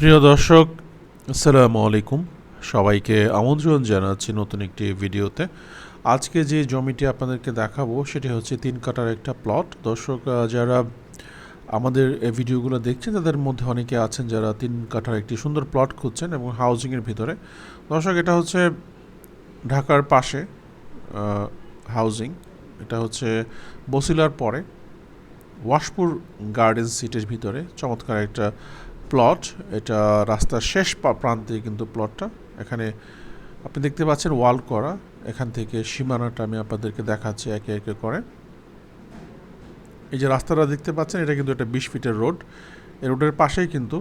প্রিয় দর্শক, আসসালামু আলাইকুম। সবাইকে আমন্ত্রণ জানাচ্ছি নতুন একটি ভিডিওতে। আজকে যে জমিটি আপনাদেরকে দেখাবো, সেটি হচ্ছে তিন কাটার একটা প্লট দর্শক যারা আমাদের এই ভিডিওগুলো দেখছেন, তাদের মধ্যে অনেকে আছেন যারা তিন কাঠার একটি সুন্দর প্লট খুঁজছেন এবং হাউজিংয়ের ভিতরে। দর্শক, এটা হচ্ছে ঢাকার পাশে হাউজিং এটা হচ্ছে বসিলার পরে, ওয়াশপুর গার্ডেন সিটির ভিতরে। চমৎকার একটা প্লট এটা রাস্তার শেষ প্রান্তে কিন্তু প্লটটা এখানে আপনি দেখতে পাচ্ছেন ওয়াল করা। এখান থেকে সীমানাটা আমি আপনাদেরকে দেখাচ্ছি একে একে করে। এই যে রাস্তাটা দেখতে পাচ্ছেন, এটা কিন্তু একটা বিশ ফিটের রোড। এই রোডের পাশেই কিন্তু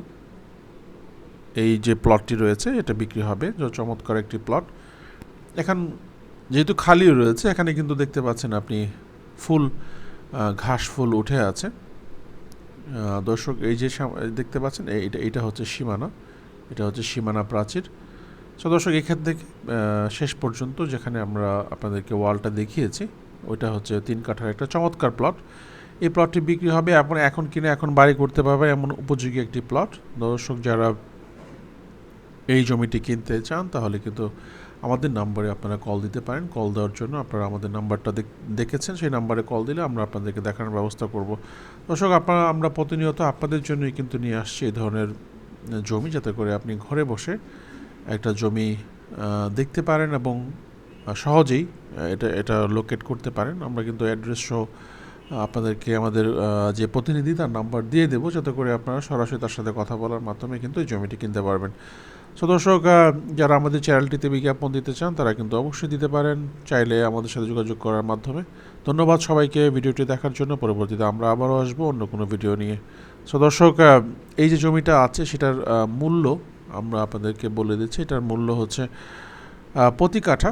এই যে প্লটটি রয়েছে, এটা বিক্রি হবে। চমৎকার একটি প্লট এখান যেহেতু খালি রয়েছে, এখানে কিন্তু দেখতে পাচ্ছেন আপনি ফুল ঘাস ফুল উঠে আছে। দর্শক, এই যে দেখতে পাচ্ছেন এটা এটা হচ্ছে সীমানা। এটা হচ্ছে সীমানা প্রাচীর। সো দর্শক, এখান থেকে শেষ পর্যন্ত যেখানে আমরা আপনাদেরকে ওয়ালটা দেখিয়েছি, ওইটা হচ্ছে তিন কাঠার একটা চমৎকার প্লট। এই প্লটটি বিক্রি হবে এখন এখন কিনে, এখন বাড়ি করতে পারবে এমন উপযোগী একটি প্লট। দর্শক, যারা এই জমিটি কিনতে চান, তাহলে কিন্তু আমাদের নাম্বারে আপনারা কল দিতে পারেন। কল দেওয়ার জন্য আপনারা আমাদের নাম্বারটা দেখ- দেখেছেন, সেই নাম্বারে কল দিলে আমরা আপনাদেরকে দেখানোর ব্যবস্থা করব। দর্শক, আপনারা, আমরা প্রতিনিয়ত আপনাদের জন্যই কিন্তু নিয়ে আসছি এই ধরনের জমি, যাতে করে আপনি ঘরে বসে একটা জমি দেখতে পারেন এবং সহজেই এটা এটা লোকেট করতে পারেন। আমরা কিন্তু অ্যাড্রেস সহ আপনাদেরকে আমাদের যে প্রতিনিধি তার নাম্বার দিয়ে দেবো, যাতে করে আপনারা সরাসরি তার সাথে কথা বলার মাধ্যমে কিন্তু এই জমিটি কিনতে পারবেন। সো দর্শক যারা আমাদের চ্যানেলটিতে বিজ্ঞাপন দিতে চান, তারা কিন্তু অবশ্যই দিতে পারেন। চাইলে আমাদের সাথে যোগাযোগ করার মাধ্যমে। ধন্যবাদ সবাইকে ভিডিওটি দেখার জন্য। পরবর্তীতে আমরা আবারও আসব অন্য কোনো ভিডিও নিয়ে। সো দর্শক এই যে জমিটা আছে, সেটার মূল্য আমরা আপনাদেরকে বলে দিচ্ছি। এটার মূল্য হচ্ছে প্রতি কাঠা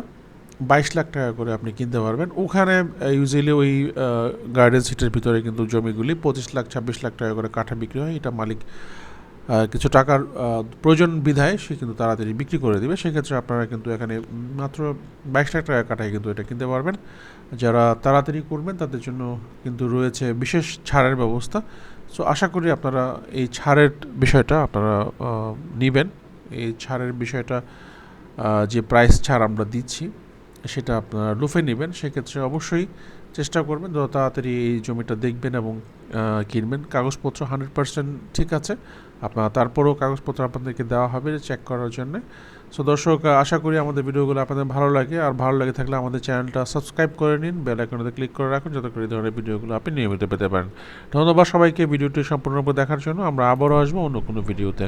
বাইশ লাখ টাকা করে আপনি কিনতে পারবেন। ওখানে ইউজুয়ালি ওই গার্ডেন সিটের ভিতরে কিন্তু জমিগুলি পঁচিশ লাখ, ছাব্বিশ লাখ টাকা করে কাঠা বিক্রি হয়। এটা মালিক কিছু টাকার প্রয়োজন বিধায় সে কিন্তু তাড়াতাড়ি বিক্রি করে দেবে। সেক্ষেত্রে আপনারা কিন্তু এখানে মাত্র বাইশ লাখ টাকা কাটায় কিন্তু এটা কিনতে পারবেন। যারা তাড়াতাড়ি করবেন, তাদের জন্য কিন্তু রয়েছে বিশেষ ছাড়ের ব্যবস্থা। সো আশা করি আপনারা এই ছাড়ের বিষয়টা আপনারা নেবেন। এই ছাড়ের বিষয়টা যে প্রাইস ছাড় আমরা দিচ্ছি, সেটা আপনারা লুফে নেবেন। সেক্ষেত্রে অবশ্যই চেষ্টা করবেন, যত তাড়াতাড়ি এই জমিটা দেখবেন এবং কিনবেন। কাগজপত্র হান্ড্রেড পার্সেন্ট ঠিক আছে। আপনার তারপরেও কাগজপত্র আপনাদেরকে দেওয়া হবে চেক করার জন্য। সো দর্শক, আশা করি আমাদের ভিডিওগুলো আপনাদের ভালো লাগে। আর ভালো লাগে থাকলে আমাদের চ্যানেলটা সাবস্ক্রাইব করে নিন বেল আইকনতে ক্লিক করে রাখুন, যাতে করে এই ধরনের ভিডিওগুলো আপনি নিয়মিত পেতে পারেন। ধন্যবাদ সবাইকে, ভিডিওটি সম্পূর্ণরূপে দেখার জন্য। আমরা আবারও আসব অন্য কোনো ভিডিওতে।